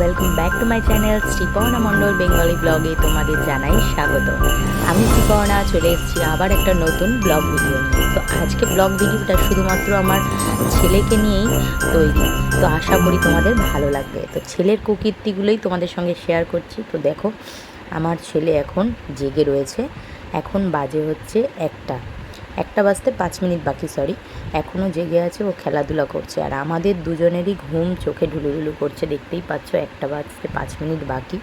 Welcome back to my channel Sriparna Mondal Bengali ব্লগে তোমাদের জানাই স্বাগত। আমি শ্রীপর্ণা চলে এসেছি আবার একটা নতুন ব্লগ ভিডিও তো আজকে ব্লগ ভিডিওটা শুধুমাত্র আমার ছেলেকে নিয়েই তৈরি। তো আশা করি তোমাদের ভালো লাগবে। তো ছেলের কুকীর্তিগুলোই তোমাদের সঙ্গে শেয়ার করছি। তো দেখো, আমার ছেলে এখন জেগে রয়েছে। এখন বাজে হচ্ছে একটা। একটা বাজতে পাঁচ মিনিট বাকি সরি এখনও জেগে আছে, ও খেলাধুলা করছে। আর আমাদের দুজনেরই ঘুম চোখে ঢুলুঢুলু করছে, দেখতেই পাচ্ছ, একটা বাজতে পাঁচ মিনিট বাকি।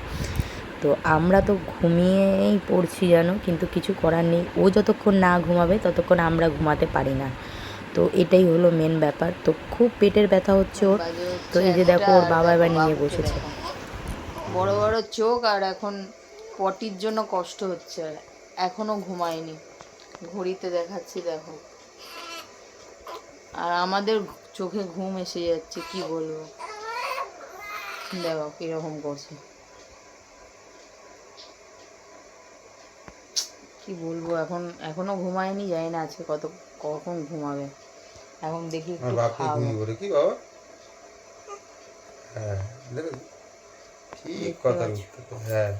তো আমরা তো ঘুমিয়েই পড়ছি, জানো? কিন্তু কিছু করার নেই। ও যতক্ষণ না ঘুমাবে, ততক্ষণ আমরা ঘুমাতে পারি না। তো এটাই হলো মেন ব্যাপার। তো খুব পেটের ব্যথা হচ্ছে ওর। তো এই যে দেখো, ওর বাবা এবার নিয়ে বসেছে। বড় বড় চোখ, আর এখন পটির জন্য কষ্ট হচ্ছে। এখনও ঘুমায়নি। ঘড়িতে দেখাচ্ছি দেখো। আর আমাদের চোখে ঘুম এসে যাচ্ছে কি বলব? দেখো কীরকম করছে। কি বলব এখন এখনও ঘুমায়নি জানি না আজকে কত কখন ঘুমাবে। এখন দেখি একটু খাওয়াবো কি বাবা? হ্যাঁ ঠিক কথা হ্যাঁ।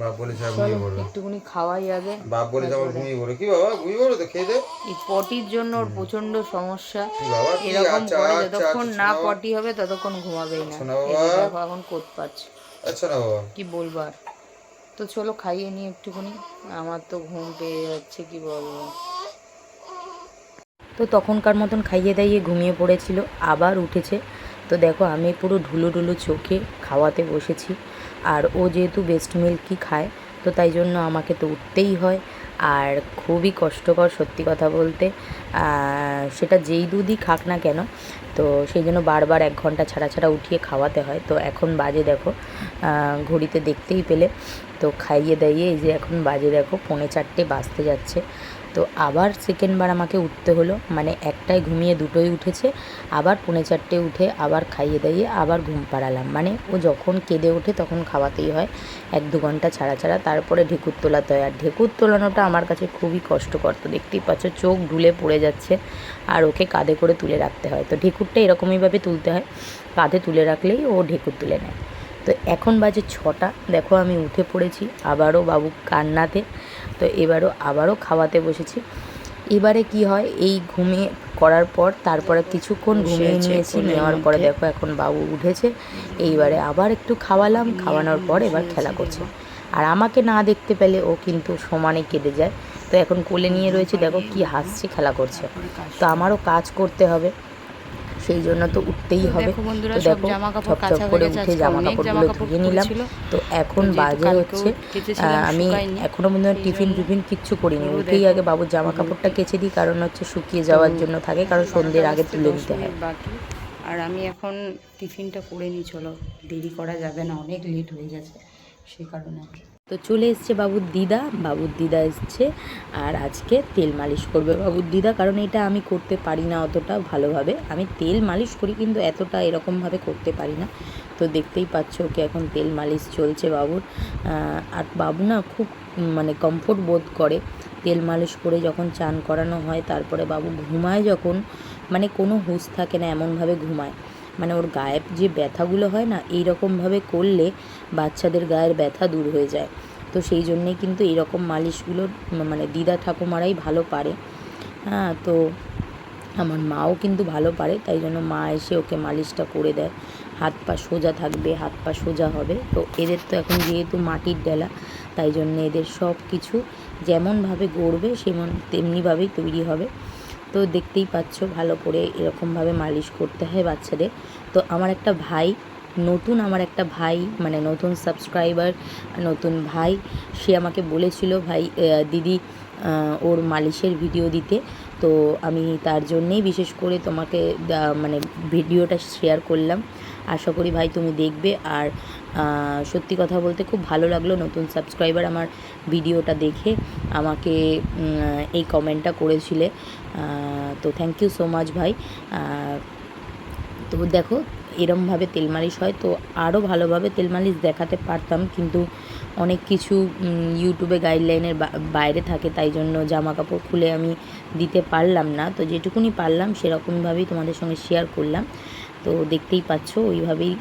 বাপ বলেছে ঘুমিয়ে পড়বে। একটুখানি খাওয়াই আগে। বাপ বলেছে আমার ঘুমিয়ে পড়ে কি বাবা ঘুমিয়ে পড়ো তো খেয়ে দে। এই পটির জন্য ওর প্রচণ্ড সমস্যা। কি বাবা কি এরকম যতক্ষণ না পটি হবে ততক্ষণ ঘুমাবেই না। শোনাও এই যে বাবা। এখন কোত পাচ্ছে। আচ্ছা না বাবা। কি বলব তো চলো খাইয়ে নিই একটুখানি। আমার তো ঘুম পেয়ে যাচ্ছে কি বলব। তো তখনকার মতন খাইয়ে দাইয়ে ঘুমিয়ে পড়েছিল আবার উঠেছে। তো দেখো আমি পুরো ঢুলো ঢুলো চোখে খাওয়াতে বসেছি। আর ও যেহেতু বেস্ট মিল্কই খায়, তো তাই জন্য আমাকে তো উঠতেই হয়। আর খুবই কষ্টকর সত্যি কথা বলতে। সেটা যেই দুধই খাক না কেন, তো সেই জন্য বারবার এক ঘণ্টা ছাড়া ছাড়া উঠিয়ে খাওয়াতে হয়। তো এখন বাজে দেখো ঘড়িতে দেখতেই পেলে। তো খাইয়ে দাইয়ে এই যে এখন বাজে দেখো, পৌনে চারটে বাজতে যাচ্ছে। তো আবার সেকেন্ডবার আমাকে উঠতে হলো। মানে একটায় ঘুমিয়ে দুটোই উঠেছে, আবার পৌনে চারটে উঠে আবার খাইয়ে দাইয়ে আবার ঘুম পাড়ালাম। মানে ও যখন কেঁদে ওঠে তখন খাওয়াতেই হয়, এক দু ঘণ্টা ছাড়া ছাড়া। তারপরে ঢেকুর তোলাতে হয়। আর ঢেকুর তোলানোটা আমার কাছে খুবই কষ্টকর। তো দেখতেই পাচ্ছ চোখ ঢুলে পড়ে যাচ্ছে আর ওকে কাঁধে করে তুলে রাখতে হয়। তো ঢেকুরটা এরকমইভাবে তুলতে হয়, কাঁধে তুলে রাখলেই ও ঢেকুর তুলে নেয়। তো এখন বাজে ছটা। দেখো আমি উঠে পড়েছি আবারও বাবু কান্নাতে তো এবারও আবারও খাওয়াতে বসেছি। এবারে কি হয় এই ঘুমিয়ে করার পর তারপরে কিছুক্ষণ ঘুমিয়ে নিয়েছি নেওয়ার পরে দেখো এখন বাবু উঠেছে। এইবারে আবার একটু খাওয়ালাম খাওয়ানোর পর এবার খেলা করছে। আর আমাকে না দেখতে পেলে ও কিন্তু সমানে কেঁদে যায়। তো এখন কোলে নিয়ে রয়েছে দেখো কি হাসছে খেলা করছে। তো আমারও কাজ করতে হবে। সেই জন্য তো উঠতেই হবে। তো দেখো হয়ে করে উঠে জামা কাপড়গুলো ধুয়ে নিলাম। তো এখন বাজে হচ্ছে আমি শুকায়নি। এখনও পর্যন্ত টিফিন টিফিন কিচ্ছু করিনি। উঠেই আগে বাবুর জামা কাপড়টা কেচে দিই কারণ হচ্ছে শুকিয়ে যাওয়ার জন্য থাকে কারণ সন্ধ্যের আগে তুলে নিতে হয়। বাকি। আর আমি এখন টিফিনটা করে নিই চলো দেরি করা যাবে না অনেক লেট হয়ে গেছে সেই কারণে তো চলে এসছে বাবুর দিদা। বাবুর দিদা এসছে আর আজকে তেল মালিশ করবে বাবুর দিদা, কারণ এটা আমি করতে পারি না অতটা ভালোভাবে। আমি তেল মালিশ করি কিন্তু এতটা এরকমভাবে করতে পারি না। তো দেখতেই পাচ্ছ ওকে এখন তেল মালিশ চলছে বাবুর। আর বাবু না খুব মানে কমফোর্ট বোধ করে। তেল মালিশ করে যখন চান করানো হয়, তারপরে বাবু ঘুমায় যখন মানে কোনো হুঁশ থাকে না, এমনভাবে ঘুমায়। মানে ওর গায়ের যে ব্যথাগুলো হয় না এই রকমভাবে করলে বাচ্চাদের গায়ের ব্যথা দূর হয়ে যায়। তো সেই জন্যেই কিন্তু এইরকম মালিশগুলো মানে দিদা ঠাকুমারাই ভালো পারে। হ্যাঁ তো আমার মাও কিন্তু ভালো পারে, তাই জন্য মা এসে ওকে মালিশটা করে দেয়। হাত পা সোজা থাকবে, হাত পা সোজা হবে। তো এদের তো এখন যেহেতু মাটির ডেলা, তাই জন্য এদের সব কিছু যেমনভাবে গড়বে, সেমন তেমনিভাবেই তৈরি হবে। তো দেখতেই পাচ্ছ ভালো করে এরকমভাবে মালিশ করতে হয় বাচ্চাদের। তো আমার একটা ভাই, নতুন আমার একটা ভাই মানে নতুন সাবস্ক্রাইবার নতুন ভাই, সে আমাকে বলেছিল, ভাই দিদি ওর মালিশের ভিডিও দিতে। তো আমি তার জন্যেই বিশেষ করে তোমাকে মানে ভিডিওটা শেয়ার করলাম। আশা করি ভাই তুমি দেখবে। আর সত্যি কথা বলতে খুব ভালো লাগল নতুন সাবস্ক্রাইবার আমার ভিডিওটা দেখে, আমাকে এই কমেন্টটা করেছিলে। তো থ্যাংক ইউ সো মাচ ভাই। তো দেখো, এরমভাবে তেল মালিশ হয়, তো আরও ভালোভাবে তেল মালিশ দেখাতে পারতাম, কিন্তু অনেক কিছু ইউটিউবে গাইডলাইনের বাইরে থাকে, তাই জন্য জামা কাপড় খুলে আমি দিতে পারলাম না। তো যেটুকুনি পারলাম, সেরকমভাবেই তোমাদের সঙ্গে শেয়ার করলাম। তো দেখতেই পাচ্ছ, ওইভাবেই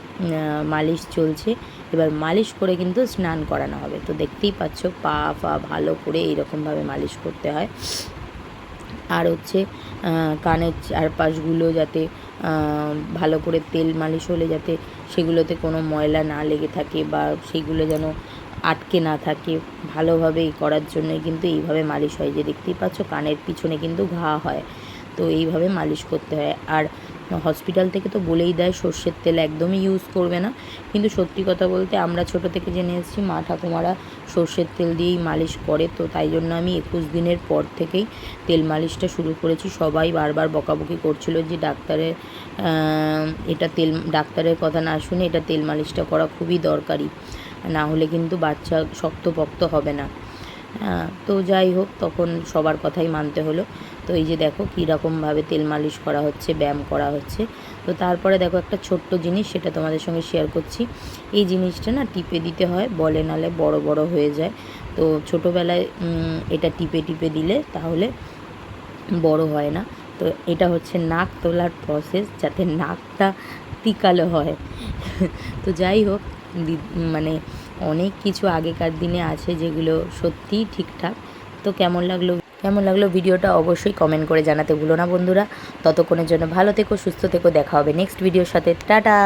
মালিশ চলছে। এবার মালিশ করে কিন্তু স্নান করানো হবে। তো দেখতেই পাচ্ছ, পা ফা ভালো করে এইরকমভাবে মালিশ করতে হয়। আর হচ্ছে কানের চারপাশগুলো যাতে ভালো করে তেল মালিশ হলে যাতে সেগুলোতে কোনো ময়লা না লেগে থাকে বা সেগুলো যেন আটকে না থাকে, ভালোভাবে করার জন্য কিন্তু এইভাবে মালিশ হয়। যে দেখতেই পাচ্ছ, কানের পিছনে কিন্তু ঘা হয়। তো এইভাবে মালিশ করতে হয়। আর হসপিটাল থেকে তো বলেই দেয়, সর্ষের তেল একদমই ইউজ করবে না। কিন্তু সত্যি কথা বলতে আমরা ছোট থেকে জেনে এসেছি, মা ঠাকুমারা সর্ষের তেল দিয়েই মালিশ করে। তো তাই জন্য আমি একুশ দিনের পর থেকেই তেল মালিশটা শুরু করেছি। সবাই বারবার বকাবকি করছিল যে ডাক্তারের এটা তেল, ডাক্তারের কথা না শুনে এটা তেল মালিশটা করা খুবই দরকারি। না হলে কিন্তু বাচ্চা শক্তপোক্ত হবে না। তো যাই হোক, তখন সবার কথাই মানতে হলো। তো এই যে দেখো, কীরকমভাবে তেল মালিশ করা হচ্ছে, ব্যায়াম করা হচ্ছে। তো তারপরে দেখো, একটা ছোট্ট জিনিস, সেটা তোমাদের সঙ্গে শেয়ার করছি। এই জিনিসটা না টিপে দিতে হয়, বলে নালে বড় বড় হয়ে যায়। তো ছোটোবেলায় এটা টিপে টিপে দিলে তাহলে বড় হয় না। তো এটা হচ্ছে নাক তোলার প্রসেস যাতে নাকটা টিকালো হয়। তো যাই হোক মানে অনেক কিছু আগেকার দিনে আছে যেগুলো সত্যিই ঠিকঠাক। তো কেমন লাগল কেমন লাগল ভিডিওটা অবশ্যই কমেন্ট করে জানাতে ভুলো না বন্ধুরা। ততক্ষণের জন্য ভালো থেকো, সুস্থ থেকো, দেখা হবে নেক্সট ভিডিওর সাথে। টাটা!